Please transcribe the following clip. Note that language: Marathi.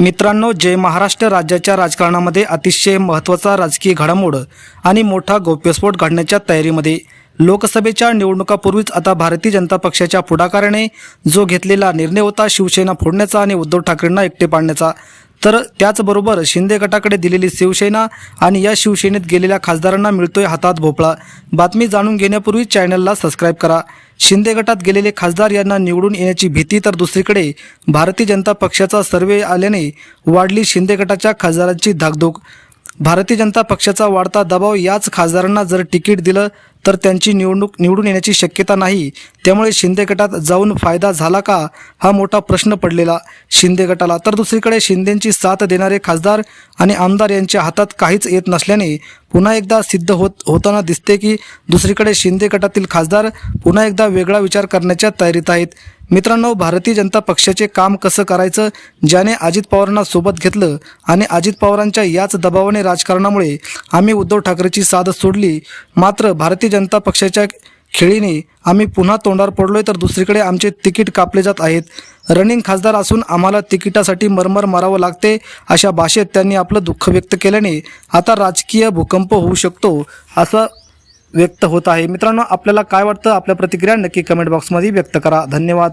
मित्रांनो जय महाराष्ट्र राज्याच्या राजकारणामध्ये अतिशय महत्त्वाचा राजकीय घडामोड आणि मोठा गौप्यस्फोट घडण्याच्या तयारीमध्ये लोकसभेच्या निवडणुकापूर्वीच आता भारतीय जनता पक्षाच्या पुढाकाराने जो घेतलेला निर्णय होता शिवसेना फोडण्याचा आणि उद्धव ठाकरेंना एकटे पाडण्याचा. तर त्याचबरोबर शिंदे गटाकडे दिलेली शिवसेना आणि या शिवसेनेत गेलेल्या खासदारांना मिळतोय हातात भोपळा. बातमी जाणून घेण्यापूर्वी चॅनलला सबस्क्राईब करा. शिंदे गटात गेलेले खासदार यांना निवडून येण्याची भीती तर दुसरीकडे भारतीय जनता पक्षाचा सर्वे आल्याने वाढली शिंदे गटाच्या खासदारांची धाकधूक. भारतीय जनता पक्षाचा वाढता दबाव याच खासदारांना जर तिकीट दिलं तर त्यांची निवडणूक निवडून येण्याची शक्यता नाही त्यामुळे शिंदे गटात जाऊन फायदा झाला का? हा मोठा प्रश्न पडलेला शिंदे गटाला. तर दुसरीकडे शिंदेंची साथ देणारे खासदार आणि आमदार यांच्या हातात काहीच येत नसल्याने पुन्हा एकदा सिद्ध होत होताना दिसते की दुसरीकडे शिंदे गटातील खासदार पुन्हा एकदा वेगळा विचार करण्याच्या तयारीत आहेत. मित्रांनो भारतीय जनता पक्षाचे काम कसं करायचं ज्याने अजित पवारांना सोबत घेतलं आणि अजित पवारांच्या याच दबावाने राजकारणामुळे आम्ही उद्धव ठाकरेची साथ सोडली मात्र भारतीय जनता पक्षाच्या खेळीने आम्ही पुन्हा तोंडावर पडलोय तर दुसरीकडे आमचे तिकीट कापले जात आहेत. रनिंग खासदार असून आम्हाला तिकिटासाठी मरमर मारावं लागते अशा भाषेत त्यांनी आपलं दुःख व्यक्त केल्याने आता राजकीय भूकंप होऊ शकतो असं व्यक्त होत आहे. मित्रांनो आपल्याला काय वाटतं? आपल्या प्रतिक्रिया नक्की कमेंट बॉक्समध्ये व्यक्त करा. धन्यवाद.